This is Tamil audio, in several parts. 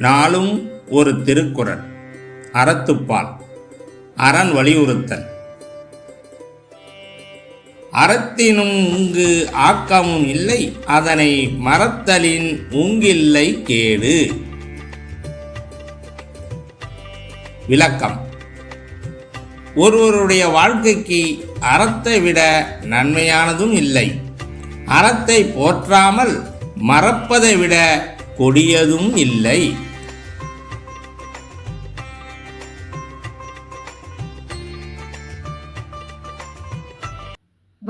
நாளும் ஒரு திருக்குறள். அறத்துப்பால். அரண் வலியுறுத்தல். அறத்தினும் உங்கு ஆக்கமும் இல்லை அதனை மறத்தலின் உங்கில்லை கேடு. விளக்கம். ஒருவருடைய வாழ்க்கைக்கு அறத்தை விட நன்மையானதும் இல்லை. அறத்தை போற்றாமல் மறப்பதை விட கொடியதும் இல்லை.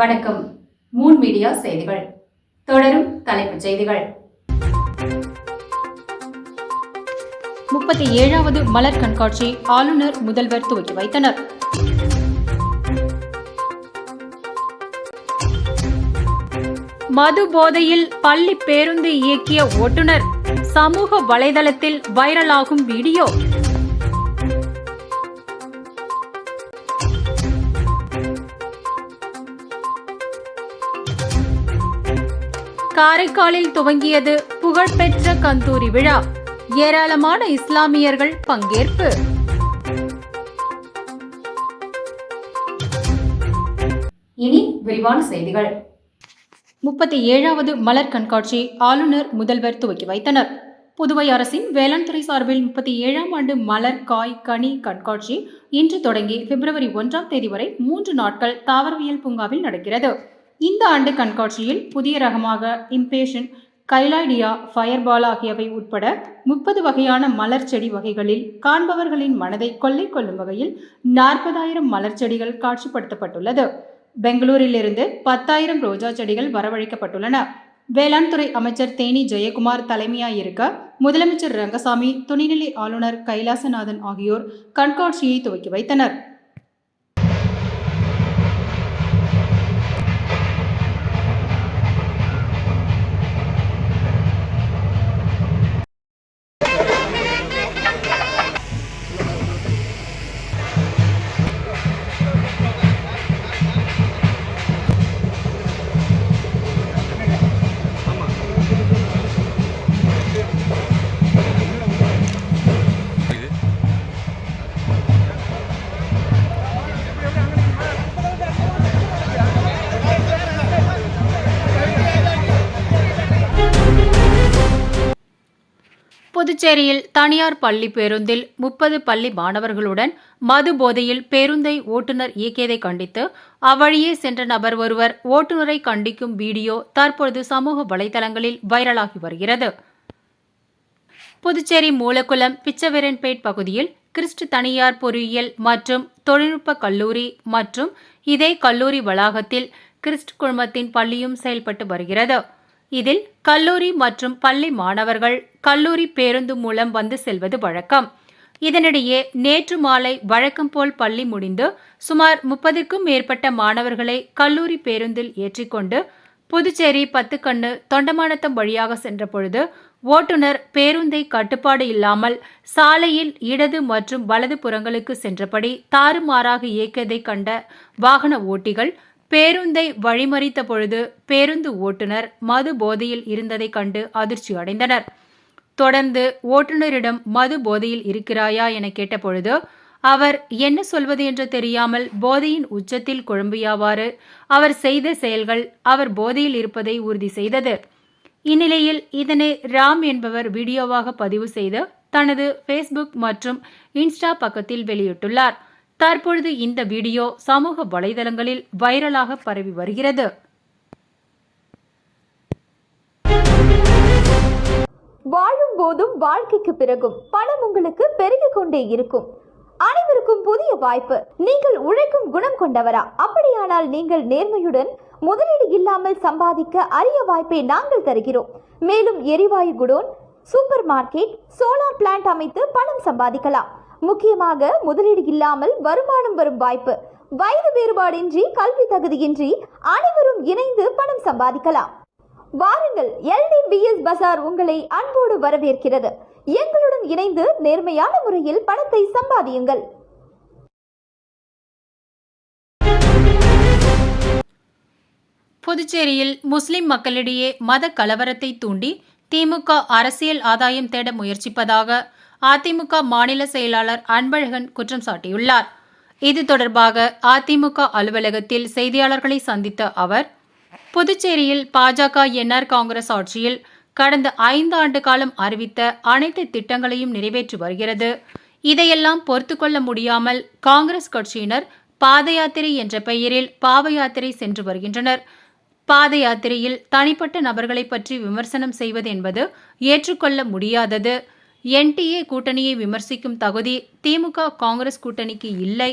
வணக்கம். மூன் மீடியா செய்திகள். தொடரும் தலைப்புச் செய்திகள். முப்பத்தி ஏழாவது மலர் கண்காட்சி ஆளுநர் முதல்வர் துவக்கி வைத்தனர். மது போதையில் பள்ளி பேருந்து இயக்கிய ஓட்டுநர் சமூக வலைதளத்தில் வைரலாகும் வீடியோ. காரைக்காலில் துவங்கியது புகழ்பெற்ற கந்தூரி விழா. ஏராளமான இஸ்லாமியர்கள் பங்கேற்பு. இனி விரிவான செய்திகள். முப்பத்தி ஏழாவது மலர் கண்காட்சி ஆளுநர் முதல்வர் துவக்கி வைத்தனர். புதுவை அரசின் வேளாண் துறை சார்பில் முப்பத்தி ஏழாம் ஆண்டு மலர் காய் கனி கண்காட்சி இன்று தொடங்கி பிப்ரவரி ஒன்றாம் தேதி வரை மூன்று நாட்கள் தாவரவியல் பூங்காவில் நடக்கிறது. இந்த ஆண்டு கண்காட்சியில் புதிய ரகமாக இம்பேஷன் கைலாய்டியா ஃபயர்பால் ஆகியவை உட்பட முப்பது வகையான மலர் செடி வகைகளில் காண்பவர்களின் மனதை கொள்ளை கொள்ளும் வகையில் நாற்பதாயிரம் மலர் செடிகள் காட்சிப்படுத்தப்பட்டுள்ளது. பெங்களூரிலிருந்து பத்தாயிரம் ரோஜா செடிகள் வரவழைக்கப்பட்டுள்ளன. வேளாண் துறை அமைச்சர் தேனி ஜெயக்குமார் தலைமையாயிருக்க முதலமைச்சர் ரங்கசாமி துணைநிலை ஆளுநர் கைலாசநாதன் ஆகியோர் கண்காட்சியை துவக்கி வைத்தனர். புதுச்சேரியில் தனியார் பள்ளி பேருந்தில் முப்பது பள்ளி மாணவர்களுடன் மது போதையில் பேருந்தை ஓட்டுநர் இயக்கியதை கண்டித்து அவ்வழியே சென்ற நபர் ஒருவர் ஓட்டுநரை கண்டிக்கும் வீடியோ தற்பொழுது சமூக வலைதளங்களில் வைரலாகி வருகிறது. புதுச்சேரி மூலக்குளம் பிச்சவீரன்பேட் பகுதியில் கிறிஸ்ட் தனியார் பொறியியல் மற்றும் தொழில்நுட்ப கல்லூரி மற்றும் இதே கல்லூரி வளாகத்தில் கிறிஸ்ட் குழுமத்தின் பள்ளியும் செயல்பட்டு வருகிறது. இதில் கல்லூரி மற்றும் பள்ளி மாணவர்கள் கல்லூரி பேருந்து மூலம் வந்து செல்வது வழக்கம். இதனிடையே நேற்று மாலை வழக்கம் போல் பள்ளி முடிந்து சுமார் முப்பதுக்கும் மேற்பட்ட மாணவர்களை கல்லூரி பேருந்தில் ஏற்றிக்கொண்டு புதுச்சேரி பத்துக்கண்ணு தொண்டமானத்தம் வழியாக சென்ற பொழுது ஓட்டுநர் பேருந்தை கட்டுப்பாடு இல்லாமல் சாலையில் இடது மற்றும் வலது புறங்களுக்கு சென்றபடி தாறுமாறாக இயக்கியதை கண்ட வாகன ஓட்டிகள் பேருந்தை வழிமறித்த பொழுது பேருந்து ஓட்டுநர் மது போதையில் இருந்ததைக் கண்டு அதிர்ச்சி அடைந்தனர். தொடர்ந்து ஓட்டுநரிடம் மது போதையில் இருக்கிறாயா? என கேட்டபொழுது அவர் என்ன சொல்வது என்று தெரியாமல் போதையின் உச்சத்தில் குழம்பியாவாறு. அவர் செய்த செயல்கள் அவர் போதையில் இருப்பதை உறுதி செய்தது. இந்நிலையில் இதனை ராம் என்பவர் வீடியோவாக பதிவு செய்து தனது ஃபேஸ்புக் மற்றும் இன்ஸ்டா பக்கத்தில் வெளியிட்டுள்ளார். தற்பொழுது இந்த வீடியோ சமூக வலைதளங்களில் வைரலாக பரவி வருகிறது. வாழும் போதும் வாழ்க்கைக்கு பிறகும் பணம் உங்களுக்கு பெருகிக் கொண்டே இருக்கும். அனைவருக்கும் புதிய வாய்ப்பு. நீங்கள் உழைக்கும் குணம் கொண்டவரா? அப்படியானால் நீங்கள் நேர்மையுடன் முதலீடு இல்லாமல் சம்பாதிக்க அரிய வாய்ப்பை நாங்கள் தருகிறோம். மேலும் எரிவாயு godown super market solar plant அமைத்து பணம் சம்பாதிக்கலாம். முக்கியமாக முதலீடு இல்லாமல் வருமானம் வரும் வாய்ப்பு. வயது வேறுபாடின்றி கல்வி தகுதியின்றி அனைவரும் இணைந்து பணம் சம்பாதிக்கலாம். வாருங்கள் எல்டிபிஎஸ் பசார் உங்களை அன்போடு வரவேற்கிறது. எங்களுடன் இணைந்து நேர்மையான முறையில் பணத்தை சம்பாதியுங்கள். புதுச்சேரியில் முஸ்லிம் மக்களிடையே மத கலவரத்தை தூண்டி திமுக அரசியல் ஆதாயம் தேட முயற்சிப்பதாக அதிமுக மாநில செயலாளர் அன்பழகன் குற்றம் சாட்டியுள்ளார். இது தொடர்பாக அதிமுக அலுவலகத்தில் செய்தியாளர்களை சந்தித்த அவர் புதுச்சேரியில் பாஜக என்ஆர் காங்கிரஸ் ஆட்சியில் கடந்த ஐந்து ஆண்டு காலம் அறிவித்த அனைத்து திட்டங்களையும் நிறைவேற்றி வருகிறது. இதையெல்லாம் பொறுத்துக்கொள்ள முடியாமல் காங்கிரஸ் கட்சியினர் பாத யாத்திரை என்ற பெயரில் பாவ யாத்திரை சென்று வருகின்றனர். பாத யாத்திரையில் தனிப்பட்ட நபர்களை பற்றி விமர்சனம் செய்வது என்பது ஏற்றுக்கொள்ள முடியாதது. என்டிஏ கூட்டணியை விமர்சிக்கும் தகுதி திமுக காங்கிரஸ் கூட்டணிக்கு இல்லை.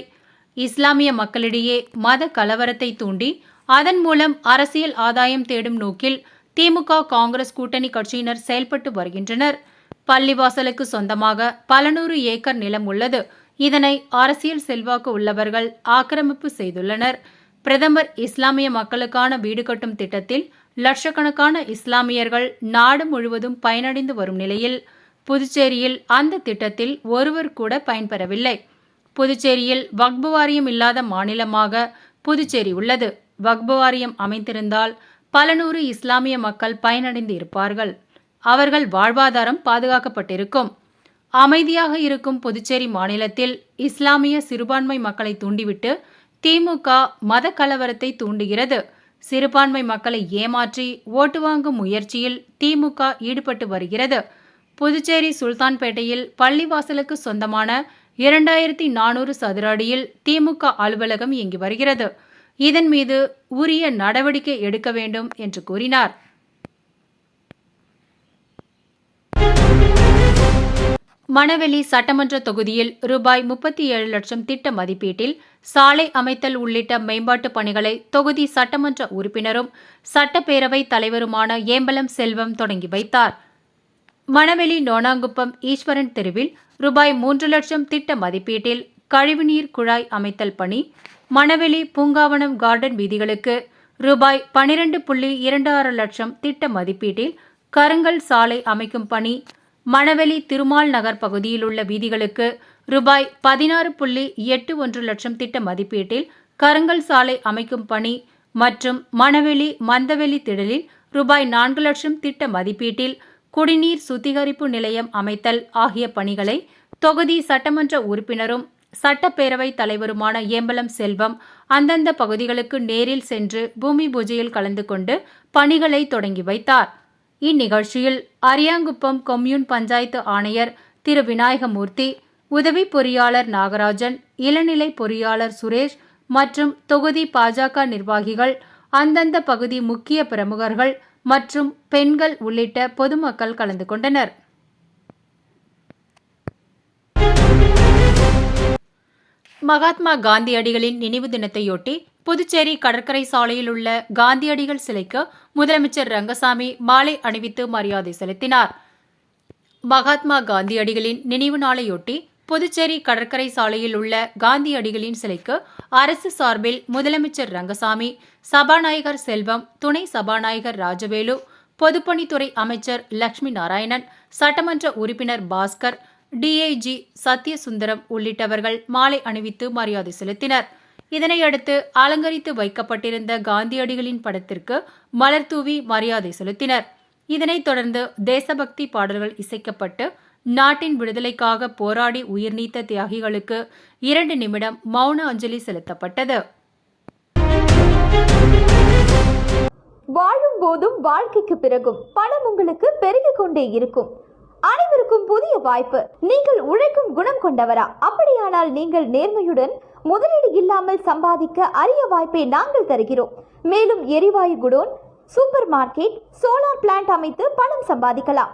இஸ்லாமிய மக்களிடையே மத கலவரத்தை தூண்டி அதன் மூலம் அரசியல் ஆதாயம் தேடும் நோக்கில் திமுக காங்கிரஸ் கூட்டணி கட்சியினர் செயல்பட்டு வருகின்றனர். பள்ளிவாசலுக்கு சொந்தமாக பல நூறு ஏக்கர் நிலம் உள்ளது. இதனை அரசியல் செல்வாக்கு உள்ளவர்கள் ஆக்கிரமிப்பு செய்துள்ளனர். பிரதமர் இஸ்லாமிய மக்களுக்கான வீடு கட்டும் திட்டத்தில் லட்சக்கணக்கான இஸ்லாமியர்கள் நாடு முழுவதும் பயனடைந்து வரும் நிலையில் புதுச்சேரியில் அந்த திட்டத்தில் ஒருவர் கூட பயன்பெறவில்லை. புதுச்சேரியில் வக்பு வாரியம் இல்லாத மாநிலமாக புதுச்சேரி உள்ளது. வக்பு வாரியம் அமைந்திருந்தால் பல நூறு இஸ்லாமிய மக்கள் பயனடைந்து இருப்பார்கள். அவர்கள் வாழ்வாதாரம் பாதுகாக்கப்பட்டிருக்கும். அமைதியாக இருக்கும் புதுச்சேரி மாநிலத்தில் இஸ்லாமிய சிறுபான்மை மக்களை தூண்டிவிட்டு திமுக மத கலவரத்தை தூண்டுகிறது. சிறுபான்மை மக்களை ஏமாற்றி ஓட்டு வாங்கும் முயற்சியில் திமுக ஈடுபட்டு வருகிறது. புதுச்சேரி சுல்தான்பேட்டையில் பள்ளிவாசலுக்கு சொந்தமான இரண்டாயிரத்தி நானூறு சதுர அடியில் திமுக அலுவலகம் இயங்கி வருகிறது. இதன் மீது உரிய நடவடிக்கை எடுக்க வேண்டும் என்று கூறினார். மணவெளி சட்டமன்ற தொகுதியில் ரூபாய் முப்பத்தி ஏழு லட்சம் திட்ட மதிப்பீட்டில் சாலை அமைத்தல் உள்ளிட்ட மேம்பாட்டு பணிகளை தொகுதி சட்டமன்ற உறுப்பினரும் சட்டப்பேரவை தலைவருமான ஏம்பலம் செல்வம் தொடங்கி வைத்தார். மணவெளி நோனாங்குப்பம் ஈஸ்வரன் தெருவில் ரூபாய் மூன்று லட்சம் திட்ட மதிப்பீட்டில் கழிவுநீர் குழாய் அமைத்தல் பணி மணவெளி பூங்காவனம் கார்டன் வீதிகளுக்கு ரூபாய் பனிரெண்டு புள்ளி இரண்டு ஆறு லட்சம் திட்ட மதிப்பீட்டில் கருங்கல் சாலை அமைக்கும் பணி மணவெளி திருமால் நகர் பகுதியில் உள்ள வீதிகளுக்கு ரூபாய் பதினாறு புள்ளி எட்டு ஒன்று லட்சம் திட்ட மதிப்பீட்டில் கருங்கல் சாலை அமைக்கும் பணி மற்றும் மணவெளி மந்தவெளி திடலில் ரூபாய் நான்கு லட்சம் திட்ட மதிப்பீட்டில் குடிநீர் சுத்திகரிப்பு நிலையம் அமைத்தல் ஆகிய பணிகளை தொகுதி சட்டமன்ற உறுப்பினரும் சட்டப்பேரவை தலைவருமான ஏம்பலம் செல்வம் அந்தந்த பகுதிகளுக்கு நேரில் சென்று பூமி பூஜையில் கலந்து கொண்டு பணிகளை தொடங்கி வைத்தார். இந்நிகழ்ச்சியில் அரியாங்குப்பம் கொம்யூன் பஞ்சாயத்து ஆணையர் திரு விநாயகமூர்த்தி உதவி பொறியாளர் நாகராஜன் இளநிலை பொறியாளர் சுரேஷ் மற்றும் தொகுதி பாஜக நிர்வாகிகள் அந்தந்த பகுதி முக்கிய பிரமுகர்கள் மற்றும் பெண்கள் உள்ளிட்ட பொதுமக்கள் கலந்து கொண்டனர். மகாத்மா காந்தியடிகளின் நினைவு தினத்தையொட்டி புதுச்சேரி கடற்கரை சாலையில் உள்ள காந்தியடிகள் சிலைக்கு முதலமைச்சர் ரங்கசாமி மாலை அணிவித்து மரியாதை செலுத்தினார். மகாத்மா காந்தியடிகளின் நினைவு நாளையொட்டி புதுச்சேரி கடற்கரை சாலையில் உள்ள காந்தியடிகளின் சிலைக்கு அரசு சார்பில் முதலமைச்சர் ரங்கசாமி சபாநாயகர் செல்வம் துணை சபாநாயகர் ராஜவேலு பொதுப்பணித்துறை அமைச்சர் லட்சுமி நாராயணன் சட்டமன்ற உறுப்பினர் பாஸ்கர் டிஐஜி சத்யசுந்தரம் உள்ளிட்டவர்கள் மாலை அணிவித்து மரியாதை செலுத்தினர். இதனையடுத்து அலங்கரித்து வைக்கப்பட்டிருந்த காந்தியடிகளின் படத்திற்கு மலர் தூவி மரியாதை செலுத்தினர். இதனைத் தொடர்ந்து தேசபக்தி பாடல்கள் இசைக்கப்பட்டு நாட்டின் விடுதலைக்காக போராடி உயிர்நீத்த தியாகிகளுக்கு இரண்டு நிமிடம் மௌன அஞ்சலி செலுத்தப்பட்டது. வாழும் போதும் வாழ்க்கைக்கு பிறகும் பணம் உங்களுக்கு பெருகிக் கொண்டே இருக்கும். அனைவருக்கும் புதிய வாய்ப்பு. நீங்கள் உழைக்கும் குணம் கொண்டவரா? அப்படியானால் நீங்கள் நேர்மையுடன் முதலீடு இல்லாமல் சம்பாதிக்க அரிய வாய்ப்பை நாங்கள் தருகிறோம். மேலும் எரிவாயு godown super market solar plant அமைத்து பணம் சம்பாதிக்கலாம்.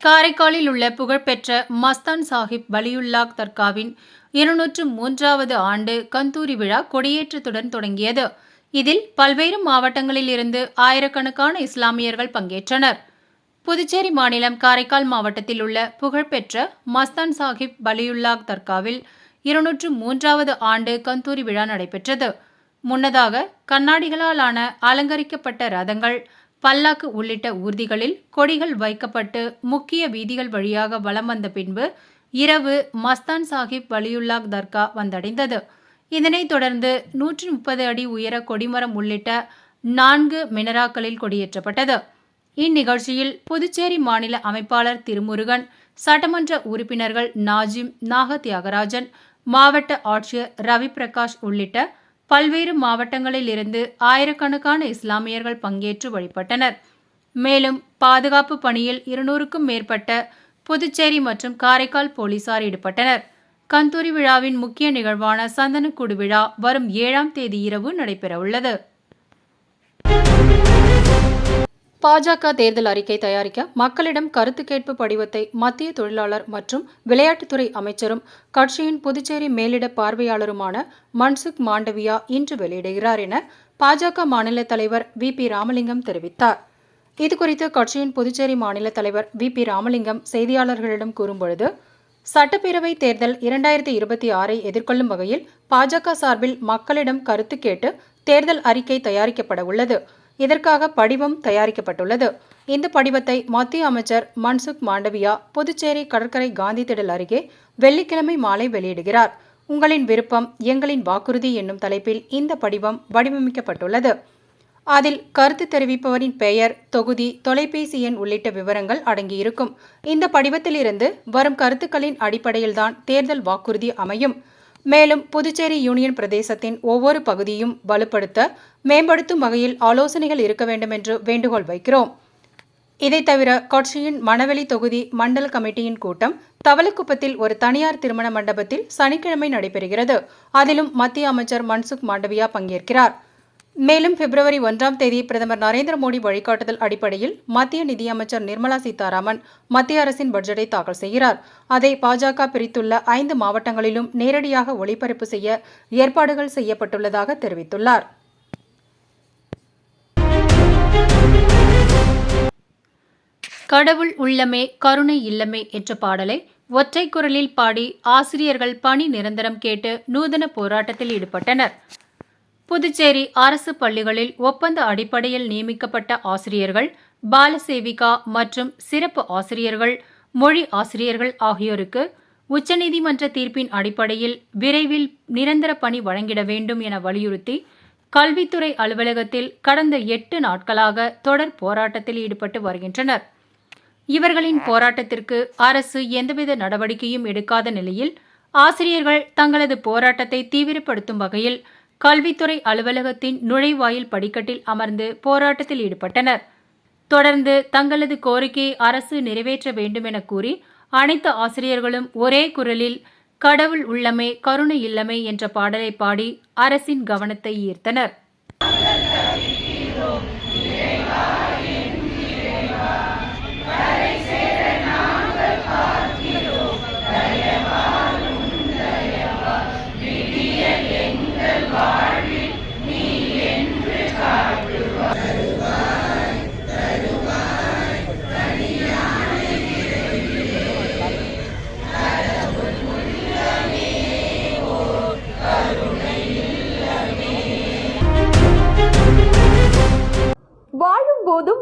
காரைக்காலில் உள்ள புகழ்பெற்ற மஸ்தான் சாஹிப் வலியுல்லாக் தர்காவின் இருநூற்று மூன்றாவது ஆண்டு கந்தூரி விழா கொடியேற்றத்துடன் தொடங்கியது. இதில் பல்வேறு மாவட்டங்களில் இருந்து ஆயிரக்கணக்கான இஸ்லாமியர்கள் பங்கேற்றனர். புதுச்சேரி மாநிலம் காரைக்கால் மாவட்டத்தில் உள்ள புகழ்பெற்ற மஸ்தான் சாஹிப் வலியுல்லாக் தர்காவில் இருநூற்று மூன்றாவது ஆண்டு கந்தூரி விழா நடைபெற்றது. முன்னதாக கண்ணாடிகளால் ஆன அலங்கரிக்கப்பட்ட ரதங்கள் பல்லாக்கு உள்ளிட்ட ஊர்திகளில் கொடிகள் வைக்கப்பட்டு முக்கிய வீதிகள் வழியாக வலம் வந்த பின்பு இரவு மஸ்தான் சாஹிப் வலியுல்லாக் தர்கா வந்தடைந்தது. இதனைத் தொடர்ந்து நூற்றி முப்பது அடி உயர கொடிமரம் உள்ளிட்ட நான்கு மினராக்களில் கொடியேற்றப்பட்டது. இந்நிகழ்ச்சியில் புதுச்சேரி மாநில அமைப்பாளர் திருமுருகன் சட்டமன்ற உறுப்பினர்கள் நாஜிம் நாக தியாகராஜன் மாவட்ட ஆட்சியர் ரவி பிரகாஷ் உள்ளிட்ட பல்வேறு மாவட்டங்களில் இருந்து ஆயிரக்கணக்கான இஸ்லாமியர்கள் பங்கேற்று வழிபட்டனர். மேலும் பாதுகாப்பு பணியில் இருநூறுக்கும் மேற்பட்ட புதுச்சேரி மற்றும் காரைக்கால் போலீசார் ஈடுபட்டனர். கந்தூரி விழாவின் முக்கிய நிகழ்வான சந்தனக்கூடு விழா வரும் ஏழாம் தேதி இரவு நடைபெறவுள்ளது. பாஜக தேர்தல் அறிக்கை தயாரிக்க மக்களிடம் கருத்து கேட்பு படிவத்தை மத்திய தொழிலாளர் மற்றும் விளையாட்டுத்துறை அமைச்சரும் கட்சியின் புதுச்சேரி மேலிட பார்வையாளருமான மன்சுக் மாண்டவியா இன்று வெளியிடுகிறார் என பாஜக மாநில தலைவர் வி. பி. ராமலிங்கம் தெரிவித்தார். இதுகுறித்து கட்சியின் புதுச்சேரி மாநில தலைவர் வி. பி. ராமலிங்கம் செய்தியாளர்களிடம் கூறும்பொழுது சட்டப்பேரவை தேர்தல் இரண்டாயிரத்தி இருபத்தி ஆறை எதிர்கொள்ளும் வகையில் பாஜக சார்பில் மக்களிடம் கருத்து கேட்டு தேர்தல் அறிக்கை தயாரிக்கப்பட உள்ளது. இதற்காக படிவம் தயாரிக்கப்பட்டுள்ளது. இந்த படிவத்தை மத்திய அமைச்சர் மன்சுக் மாண்டவியா புதுச்சேரி கடற்கரை காந்தி திடல் அருகே வெள்ளிக்கிழமை மாலை வெளியிடுகிறார். உங்களின் விருப்பம் எங்களின் வாக்குறுதி என்னும் தலைப்பில் இந்த படிவம் வடிவமைக்கப்பட்டுள்ளது. அதில் கருத்து தெரிவிப்பவரின் பெயர் தொகுதி தொலைபேசி எண் உள்ளிட்ட விவரங்கள் அடங்கியிருக்கும். இந்த படிவத்திலிருந்து வரும் கருத்துக்களின் அடிப்படையில்தான் தேர்தல் வாக்குறுதி அமையும். மேலும் புதுச்சேரி யூனியன் பிரதேசத்தின் ஒவ்வொரு பகுதியும் வலுப்படுத்த மேம்படுத்தும் வகையில் ஆலோசனைகள் இருக்க வேண்டும் என்று வேண்டுகோள் வைக்கிறோம். இதை தவிர கட்சியின் மணவெளி தொகுதி மண்டல கமிட்டியின் கூட்டம் தவளக்குப்பத்தில் ஒரு தனியார் திருமண மண்டபத்தில் சனிக்கிழமை நடைபெறுகிறது. அதிலும் மத்திய அமைச்சர் மன்சுக் மாண்டவியா பங்கேற்கிறார். மேலும் பிப்ரவரி ஒன்றாம் தேதி பிரதமர் நரேந்திர மோடி வழிகாட்டுதல் அடிப்படையில் மத்திய நிதியமைச்சர் நிர்மலா சீதாராமன் மத்திய அரசின் பட்ஜெட்டை தாக்கல் செய்கிறார். அதை பாஜக பிரித்துள்ள ஐந்து மாவட்டங்களிலும் நேரடியாக ஒளிபரப்பு செய்ய ஏற்பாடுகள் செய்யப்பட்டுள்ளதாக தெரிவித்துள்ளார். கடவுள் உள்ளமே கருணை இல்லமே என்ற பாடலை ஒற்றை குரலில் பாடி ஆசிரியர்கள் பணி நிரந்தரம் கேட்டு நூதன போராட்டத்தில் ஈடுபட்டனர். புதுச்சேரி அரசு பள்ளிகளில் ஒப்பந்த அடிப்படையில் நியமிக்கப்பட்ட ஆசிரியர்கள் பாலசேவிகா மற்றும் சிறப்பு ஆசிரியர்கள் மொழி ஆசிரியர்கள் ஆகியோருக்கு உச்சநீதிமன்ற தீர்ப்பின் அடிப்படையில் விரைவில் நிரந்தர பணி வழங்கிட வேண்டும் என வலியுறுத்தி கல்வித்துறை அலுவலகத்தில் கடந்த எட்டு நாட்களாக தொடர் போராட்டத்தில் ஈடுபட்டு வருகின்றனர். இவர்களின் போராட்டத்திற்கு அரசு எந்தவித நடவடிக்கையும் எடுக்காத நிலையில் ஆசிரியர்கள் தங்களது போராட்டத்தை தீவிரப்படுத்தும் வகையில் கல்வித்துறை அலுவலகத்தின் நுழைவாயில் படிக்கட்டில் அமர்ந்து போராட்டத்தில் ஈடுபட்டனர். தொடர்ந்து தங்களது கோரிக்கையை அரசு நிறைவேற்ற வேண்டும் என கூறி அனைத்து ஆசிரியர்களும் ஒரே குரலில் கடவுள் உள்ளமே கருணை இல்லமே என்ற பாடலை பாடி அரசின் கவனத்தை ஈர்த்தனர்.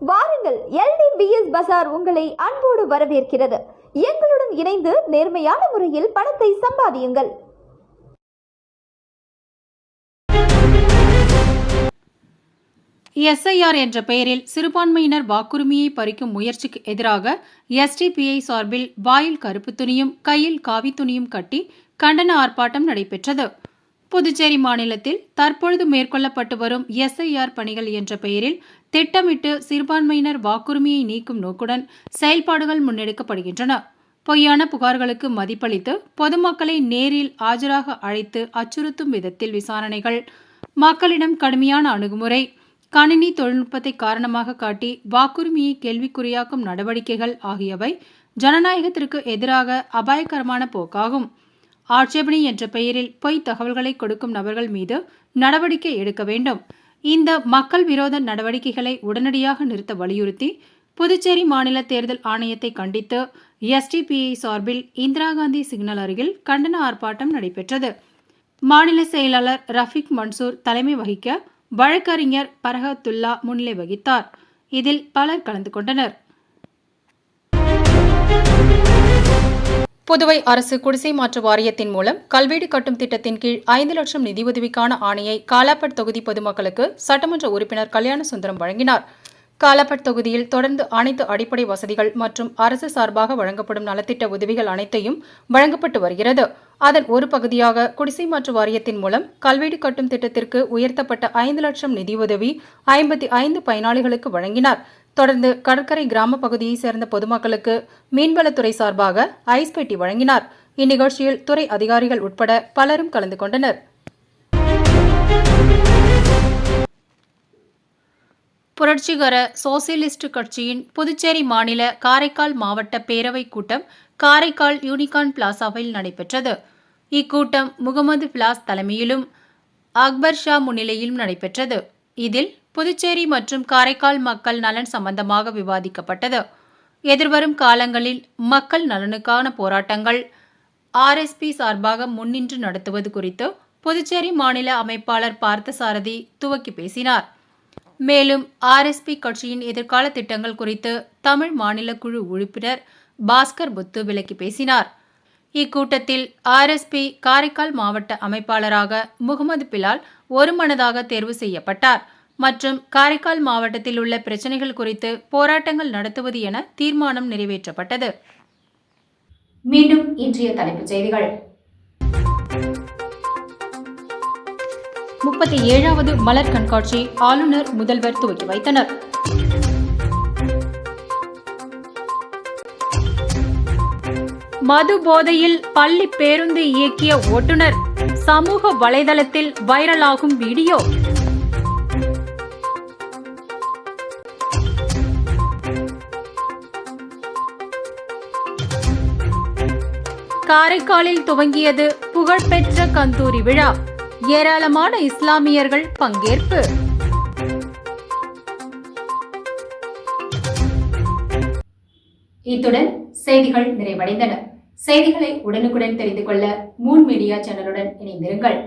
வாருங்கள் எல்டிபிஎஸ் பசார் உங்களை அன்போடு வரவேற்கிறது. எங்களுடன் இணைந்து நேர்மையான முறையில் பணத்தை சம்பாதியுங்கள். எஸ்ஐஆர் என்ற பெயரில் சிறுபான்மையினர் வாக்குரிமையை பறிக்கும் முயற்சிக்கு எதிராக எஸ்டிபிஐ சார்பில் வாயில் கருப்பு துணியும் கையில் காவி துணியும் கட்டி கண்டன ஆர்ப்பாட்டம் நடைபெற்றது. புதுச்சேரி மாநிலத்தில் தற்பொழுது மேற்கொள்ளப்பட்டு வரும் எஸ்ஐஆர் பணிகள் என்ற பெயரில் திட்டமிட்டு சிறுபான்மையினர் வாக்குரிமையை நீக்கும் நோக்குடன் செயல்பாடுகள் முன்னெடுக்கப்படுகின்றன. பொய்யான புகார்களுக்கு மதிப்பளித்து பொதுமக்களை நேரில் ஆஜராக அழைத்து அச்சுறுத்தும் விதத்தில் விசாரணைகள். மக்களிடம் கடுமையான அணுகுமுறை. கணினி தொழில்நுட்பத்தை காரணமாக காட்டி வாக்குரிமையை கேள்விக்குறியாக்கும் நடவடிக்கைகள் ஆகியவை ஜனநாயகத்திற்கு எதிராக அபாயகரமான போக்காகும். ஆட்சேபனை என்ற பெயரில் பொய் தகவல்களை கொடுக்கும் நபர்கள் மீது நடவடிக்கை எடுக்க வேண்டும். இந்த மக்கள் விரோத நடவடிக்கைகளை உடனடியாக நிறுத்த வலியுறுத்தி புதுச்சேரி மாநில தேர்தல் ஆணையத்தை கண்டித்து எஸ்டிபிஐ சார்பில் இந்திரா காந்தி சிக்னல் அருகில் கண்டன ஆர்ப்பாட்டம் நடைபெற்றது. மாநில செயலாளர் ரஃபிக் மன்சூர் தலைமை வகிக்க வழக்கறிஞர் பரஹத்துல்லா முன்னிலை வகித்தார். இதில் பலர் கலந்து கொண்டனர். புதுவை அரசு குடிசை மாற்று வாரியத்தின் மூலம் கல்வீடு கட்டும் திட்டத்தின் கீழ் ஐந்து லட்சம் நிதியுதவிக்கான ஆணையை காலாப்பட் தொகுதி பொதுமக்களுக்கு சட்டமன்ற உறுப்பினர் கல்யாண சுந்தரம் வழங்கினார். காலாப்பட் தொகுதியில் தொடர்ந்து அனைத்து அடிப்படை வசதிகள் மற்றும் அரசு சார்பாக வழங்கப்படும் நலத்திட்ட உதவிகள் அனைத்தையும் வழங்கப்பட்டு வருகிறது. அதன் ஒரு பகுதியாக குடிசை மாற்று வாரியத்தின் மூலம் கல்வீடு கட்டும் திட்டத்திற்கு உயர்த்தப்பட்ட ஐந்து லட்சம் நிதியுதவி ஐம்பத்தி ஐந்து பயனாளிகளுக்கு வழங்கினார். தொடர்ந்து கடற்கரை கிராம பகுதியை சேர்ந்த பொதுமக்களுக்கு மீன்வளத்துறை சார்பாக ஐஸ் பெட்டி வழங்கினார். இந்நிகழ்ச்சியில் துறை அதிகாரிகள் உட்பட பலரும் கலந்து கொண்டனர். புரட்சிகர சோசியலிஸ்ட் கட்சியின் புதுச்சேரி மாநில காரைக்கால் மாவட்ட பேரவை கூட்டம் காரைக்கால் யூனிகான் பிளாசாவில் நடைபெற்றது. இக்கூட்டம் முகமது பிளாஸ் தலைமையிலும் அக்பர் ஷா முன்னிலையிலும் நடைபெற்றது. இதில் புதுச்சேரி மற்றும் காரைக்கால் மக்கள் நலன் சம்பந்தமாக விவாதிக்கப்பட்டது. எதிர்வரும் காலங்களில் மக்கள் நலனுக்கான போராட்டங்கள் ஆர்எஸ்பி சார்பாக முன்னின்று நடத்துவது குறித்து புதுச்சேரி மாநில அமைப்பாளர் பார்த்தசாரதி துவக்கி பேசினார். மேலும் ஆர்எஸ்பி கட்சியின் எதிர்கால திட்டங்கள் குறித்து தமிழ் மாநில குழு உறுப்பினர் பாஸ்கர் புத்து விளக்கி பேசினார். இக்கூட்டத்தில் ஆர்எஸ்பி காரைக்கால் மாவட்ட அமைப்பாளராக முகமது பிலால் ஒருமனதாக தேர்வு செய்யப்பட்டார். மற்றும் காரைக்கால் மாவட்டத்தில் உள்ள பிரச்சனைகள் குறித்து போராட்டங்கள் நடத்துவது என தீர்மானம் நிறைவேற்றப்பட்டது. மீண்டும் இன்றைய தலைப்புச் செய்திகள். முப்பத்தி ஏழாவது மலர் கண்காட்சி ஆளுநர் முதல்வர் துவக்கி வைத்தனர். மது போதையில் பள்ளி பேருந்து இயக்கிய ஓட்டுநர் சமூக வலைதளத்தில் வைரலாகும் வீடியோ. காரைக்காலில் துவங்கியது புகழ்பெற்ற கந்தூரி விழா. ஏராளமான இஸ்லாமியர்கள் பங்கேற்பு. இத்துடன் செய்திகள் நிறைவடைந்தன. செய்திகளை உடனுக்குடன் தெரிந்து கொள்ள மூன் மீடியா சேனலுடன் இணைந்திருங்கள்.